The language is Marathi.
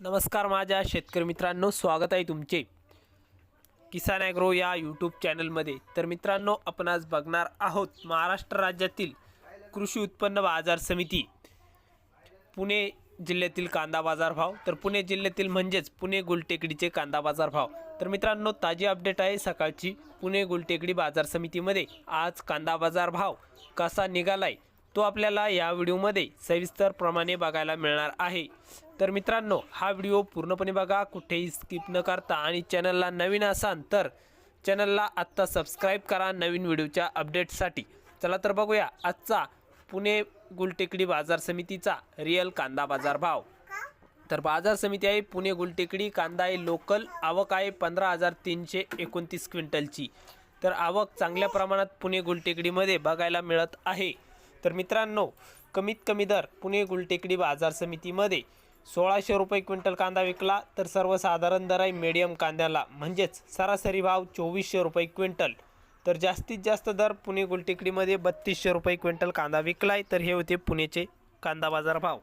नमस्कार माझ्या शेतकरी मित्रांनो स्वागत आहे तुमचे. किसान ॲग्रो या यूट्यूब चॅनलमध्ये. तर मित्रांनो आपण आज बघणार आहोत महाराष्ट्र राज्यातील कृषी उत्पन्न बाजार समिती. पुणे जिल्ह्यातील कांदा बाजार भाव. तर पुणे जिल्ह्यातील म्हणजेच पुणे गुलटेकडीचे कांदा बाजार भाव. तर मित्रांनो ताजी अपडेट आहे सकाळची पुणे गुलटेकडी बाजार समितीमध्ये. आज कांदा बाजार भाव कसा निघालाय? तो आपल्याला या व्हिडिओमध्ये सविस्तरप्रमाणे बघायला मिळणार आहे. तर मित्रांनो हा व्हिडिओ पूर्णपणे बघा कुठेही स्किप न करता. आणि चॅनलला नवीन असाल तर चॅनलला आत्ता सबस्क्राईब करा नवीन व्हिडिओच्या अपडेटसाठी. चला तर बघूया आजचा पुणे गुलटेकडी बाजार समितीचा रिअल कांदा बाजार भाव. तर बाजार समिती आहे पुणे गुलटेकडी कांदा आहे लोकल आवक आहे पंधरा हजार तीनशे एकोणतीस क्विंटलची. तर आवक चांगल्या प्रमाणात पुणे गुलटेकडीमध्ये बघायला मिळत आहे. तर मित्रांनो कमीत कमी दर पुणे गुलटेकडी बाजार समितीमध्ये सोळाशे रुपये क्विंटल कांदा विकला तर सर्वसाधारण दर आहे मीडियम कांद्याला म्हणजेच सरासरी भाव चोवीसशे रुपये क्विंटल. तर जास्तीत जास्त दर पुणे गुलटेकडीमध्ये बत्तीसशे रुपये क्विंटल कांदा विकलाय तर हे होते पुणेचे कांदा बाजार भाव.